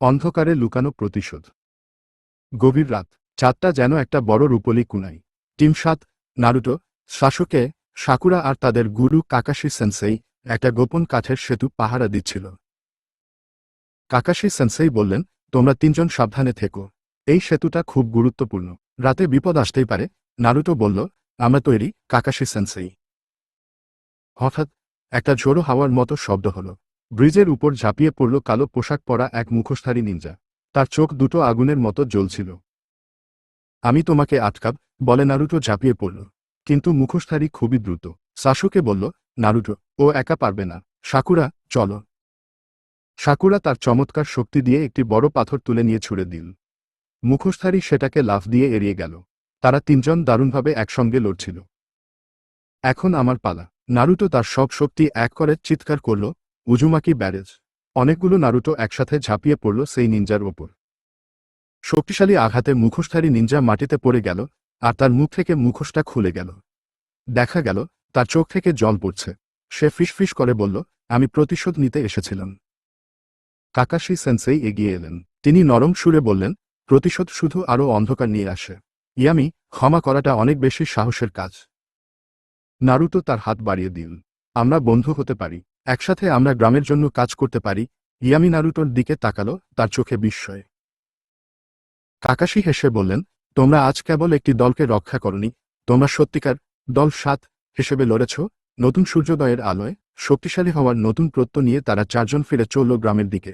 অন্ধকারে লুকানো প্রতিশোধ। গভীর রাত, চাঁদটা যেন একটা বড় রূপলি কুনাই। টিম সাত, নারুটো শাসকে সাকুরা আর তাদের গুরু কাকাশি সেন্সেই একটা গোপন কাঠের সেতু পাহারা দিচ্ছিল। কাকাশি সেন্সেই বললেন, তোমরা তিনজন সাবধানে থেকো। এই সেতুটা খুব গুরুত্বপূর্ণ। রাতে বিপদ আসতেই পারে। নারুটো বলল, আমরা তৈরি কাকাশি সেন্সেই। হঠাৎ একটা ঝোড়ো হাওয়ার মতো শব্দ হলো। ব্রিজের উপর ঝাঁপিয়ে পড়ল কালো পোশাক পরা এক মুখোশধারী নিনজা। তার চোখ দুটো আগুনের মতো জ্বলছিল। আমি তোমাকে আটকাব বলে নারুটো ঝাঁপিয়ে পড়ল। কিন্তু মুখোশধারী খুবই দ্রুত। সাসুকে বলল, নারুটো, ও একা পারবে না। সাকুরা, চলো। সাকুরা তার চমৎকার শক্তি দিয়ে একটি বড় পাথর তুলে নিয়ে ছুড়ে দিল। মুখোশধারী সেটাকে লাফ দিয়ে এড়িয়ে গেল। তারা তিনজন দারুণভাবে একসঙ্গে লড়ছিল। এখন আমার পালা। নারুটো তার সব শক্তি এক করে চিৎকার করল উজুমাকি ব্যারেজ। অনেকগুলো নারুটো একসাথে ঝাঁপিয়ে পড়ল সেই নিনজার ওপর। শক্তিশালী আঘাতে মুখোশধারী নিনজা মাটিতে পড়ে গেল আর তার মুখ থেকে মুখোশটা খুলে গেল। দেখা গেল, তার চোখ থেকে জল পড়ছে। সে ফিসফিস করে বলল, আমি প্রতিশোধ নিতে এসেছিলাম। কাকাশি সেন্সেই এগিয়ে এলেন। তিনি নরম সুরে বললেন, প্রতিশোধ শুধু আরও অন্ধকার নিয়ে আসে। ইয়ামি, ক্ষমা করাটা অনেক বেশি সাহসের কাজ। নারুতো তার হাত বাড়িয়ে দিল, আমরা বন্ধু হতে পারি। একসাথে আমরা গ্রামের জন্য কাজ করতে পারি, ইয়ামি নারুটোর দিকে তাকালো, তার চোখে বিস্ময়। কাকাশি হেসে বললেন, তোমরা আজ কেবল একটি দলকে রক্ষা করনি, তোমরা সত্যিকার দল সাত হিসেবে লড়েছ, নতুন সূর্যোদয়ের আলোয় শক্তিশালী হওয়ার নতুন প্রত্য নিয়ে তারা চারজন ফিরে চলল গ্রামের দিকে।